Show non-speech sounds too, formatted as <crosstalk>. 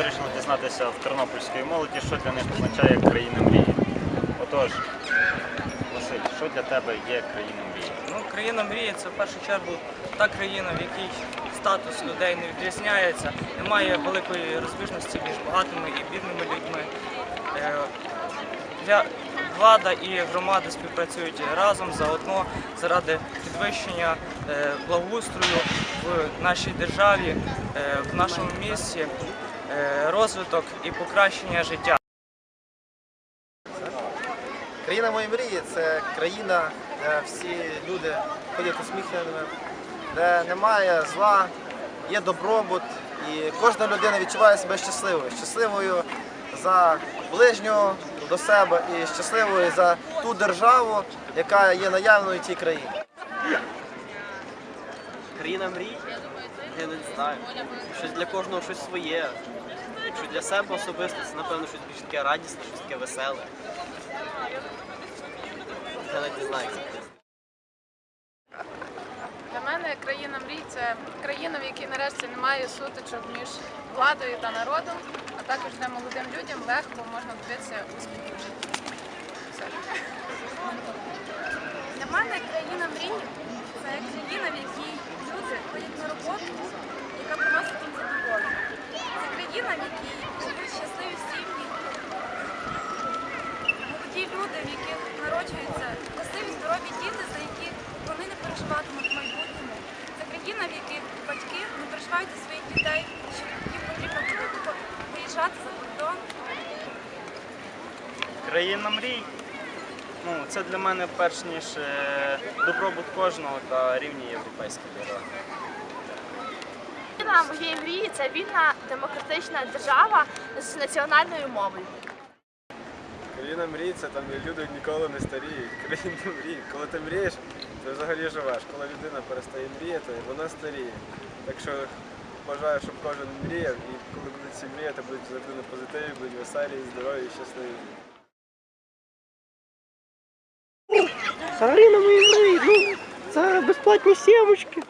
вирішили дізнатися в тернопільської молоді, що для них означає країна мрії. Отож, Василь, що для тебе є країна мрії? Ну, країна мрії це в першу чергу та країна, в якій статус людей не відрізняється, немає великої розбіжності між багатими і бідними людьми. Е, Для влада і громади співпрацюють разом заодно заради підвищення е, благоустрою в нашій державі, е, в нашому місті, розвиток і покращення життя. Країна моєї мрії це країна, де всі люди ходять усміхненими, де немає зла, є добробут, і кожна людина відчуває себе щасливою. Щасливою за ближнього до себе і щасливою за ту державу, яка є наявною в цій країні. Країна мрій? Я не знаю. Щось для кожного щось своє. Якщо для себе особисто, це напевно щось більш таке радісне, щось таке веселе. Я навіть не знаю. Для мене країна мрій це країна, в якій нарешті немає сутичок між владою та народом, а також де молодим людям легко можна добитися успіхів в житті. Все. Для мене країна мрій це країна, в якій люди ходять на роботу, яка приносить їм задоволення. Це країна, в якій живуть щасливі сім'ї, молоді люди, в яких народжуються красиві здорові діти, за яких вони не переживатимуть в майбутньому. Це країна, в яких батьки не переживають за своїх дітей, що їм потрібно буде виїжджати за кордон. Країна мрій. Ну, це для мене перш ніж е, добробут кожного та рівні європейські держави. Країна моєї мрії це вільна демократична держава з національною мовою. Країна мрій це там люди ніколи не старіють. <laughs> Країна мрій. Коли ти мрієш, ти взагалі живеш. Коли людина перестає мріяти, вона старіє. Так що бажаю, щоб кожен мріяв, і коли будуть всі мріяти, будуть завжди на позитиві, будуть веселі, здорові і щасливі. Мої мрії, ну, це безплатні сімочки.